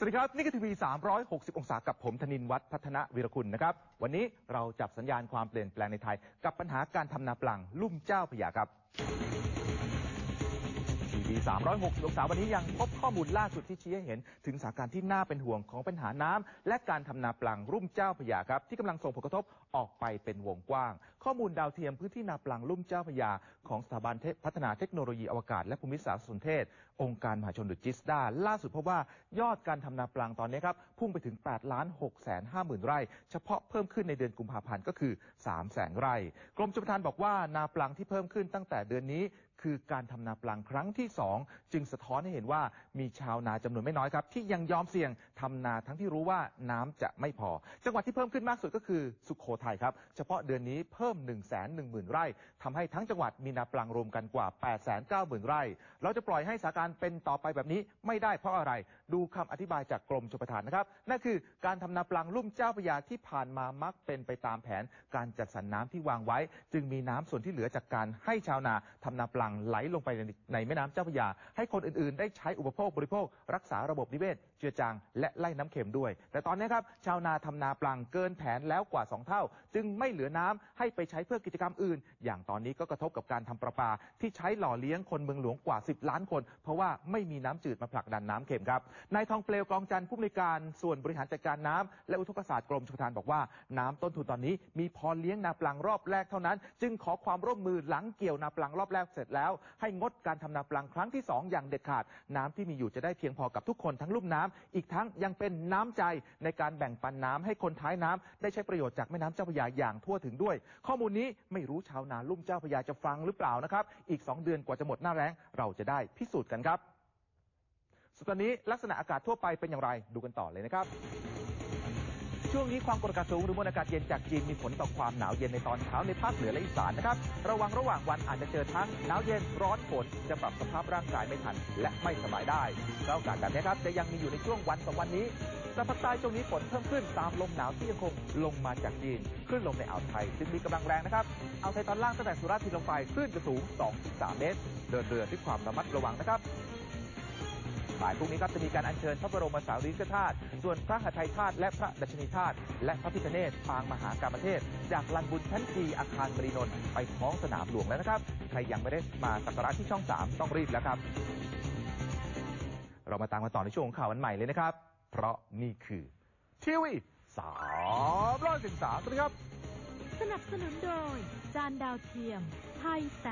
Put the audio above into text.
สวัสดีครับ นี่คือทีวี 360 องศากับผมธนินวัฒน์พัฒนวีรคุณนะครับ วันนี้เราจับสัญญาณความเปลี่ยนแปลงในไทย กับปัญหาการทำนาปลัง ลุ่มเจ้าพระยาครับ 360องศาวันนี้ยังพบข้อมูลล่าสุดที่ชี้ให้เห็น ถึงสถานการณ์ที่น่าเป็นห่วงของปัญหาน้ำและการทำนาปลังรุ่มเจ้าพยาครับ ที่กำลังส่งผลกระทบออกไปเป็นวงกว้าง ข้อมูลดาวเทียมพื้นที่นาปลังลุ่มเจ้าพยา ของสถาบันพัฒนาเทคโนโลยีอวกาศและภูมิศาสตร์สนเทศ องค์การมหาชนหรือจิสดาล่าสุดพบว่ายอดการทำนาปลังตอนนี้ครับพุ่งไปถึง8ล้าน6แสน5หมื่นไร่ เฉพาะเพิ่มขึ้นในเดือนกุมภาพันธ์ก็คือ3แสนไร่ กรมชลประทานบอกว่านาปลังที่เพิ่มขึ้นตั้งแต่เดือนนี้ คือการทำนาปลังครั้งที่2จึงสะท้อนให้เห็นว่ามีชาวนาจำนวนไม่น้อยครับ ที่ยังยอมเสี่ยงทำนาทั้งที่รู้ว่าน้ำจะไม่พอ จังหวัดที่เพิ่มขึ้นมากสุดก็คือสุขโขทัยครับ เฉพาะเดือนนี้เพิ่ม 1 1 0 0 0 0 ไร่ทำให้ทั้งจังหวัดมีนาปลังรวมกันกว่า 8 9 0 0 0 0 ไร่ เราจะปล่อยให้สาการเป็นต่อไปแบบนี้ไม่ได้เพราะอะไร ดูคำอธิบายจากกรมชลประทานนะครับ นั่นคือการทำนาปลังลุ่มเจ้าพระยาที่ผ่านมามักเป็นไปตามแผน การจัดสรรน้ำที่วางไว้ จึงมีน้ำส่วนที่เหลือจากการให้ชาวนาทำนาปลังไหลลงไปในในแม่น้ำเจ้าพระยา ให้คนอื่นๆ ได้ใช้อุปโภคบริโภค รักษาระบบนิเวศเจือจางและไล่น้ำเค็มด้วย แต่ตอนนี้ครับชาวนาทำนาปลังเกินแผนแล้วกว่า 2 เท่า จึงไม่เหลือน้ำให้ไปใช้เพื่อกิจกรรมอื่น อย่างตอนนี้ก็กระทบกับการทำประปา ที่ใช้หล่อเลี้ยงคนเมืองหลวงกว่า 10 ล้านคน เพราะว่าไม่มีน้ำจืดมาผลักดันน้ำเค็มครับนายทองเปลวกองจันทร์ผู้อำนการส่วนบริหารจัดการน้ำและอุทกศาสตร์กรมชลประทานบอกว่าน้ำต้นทุนตอนนี้มีพอเลี้ยงนาปลังรอบแรกเท่านั้น จึงขอความร่วมมือหลังเกี่ยวนาปลังรอบแรกเสร็จแล้วให้งดการทำนาปลังครั้งที่ 2 อย่างเด็ดขาด น้ำที่มีอยู่จะได้เพียงพอกับทุกคนทั้งลุ่มน้ำอีกทั้งยังเป็นน้ำใจในการแบ่งปันน้ำให้คนท้ายน้ำได้ใช้ประโยชน์จากแม่น้ำเจ้าพระยาอย่างทั่วถึงด้วย ข้อมูลนี้ไม่รู้ชาวนาลุ่มเจ้าพระยาจะฟังหรือเปล่านะครับอีก 2 เดือนกว่าจะหมดหน้าแล้งเราจะได้พิสูจน์กันครับส่วนตอนนี้ลักษณะอากาศทั่วไปเป็นอย่างไรดูกันต่อเลยนะครับ ช่วงนี้ความกดอากาศสูงหรือมวลอากาศเย็นจากจีนมีผลต่อความหนาวเย็นในตอนเช้าในภาคเหนือและอีสานนะครับ ระวังระหว่างวันอาจจะเจอทั้งหนาวเย็นร้อนฝนจะปรับสภาพร่างกายไม่ทัน และไม่สบายได้แล้วโอกาสแบบนี้ครับจะยังมีอยู่ในช่วงวันสองวันนี้แต่ภาคใต้ช่วงนี้ฝนเพิ่มขึ้นตามลมหนาวที่ยังคงลงมาจากจีนคลื่นลมในอ่าวไทยจึงมีกำลังแรงนะครับอ่าวไทยตอนล่างตั้งแต่สุราษฎร์ลงไปคลื่นจะสูง 2-3 เมตร เดินเรือด้วยความระมัดระวังนะครับ บ่ายพรุ่งนี้ครับจะมีการอัญเชิญพระบรมสารีริกธาตุส่วนพระหทัยธาตุและพระดัชนีธาตุและพระพิฆเนศปางมหากรรมเทพจากลานบุญชั้นจีอาคารมรีนนท์ไปท้องสนามหลวงแล้วนะครับใครยังไม่ได้มาสักการะที่ช่อง 3 ต้องรีบแล้วครับ เรามาตามกันต่อในช่วงของข่าววันใหม่เลยนะครับ เพราะนี่คือทีวีสามร้อยสิบสามครับ สนับสนุนโดย จานดาวเทียมไทยแซ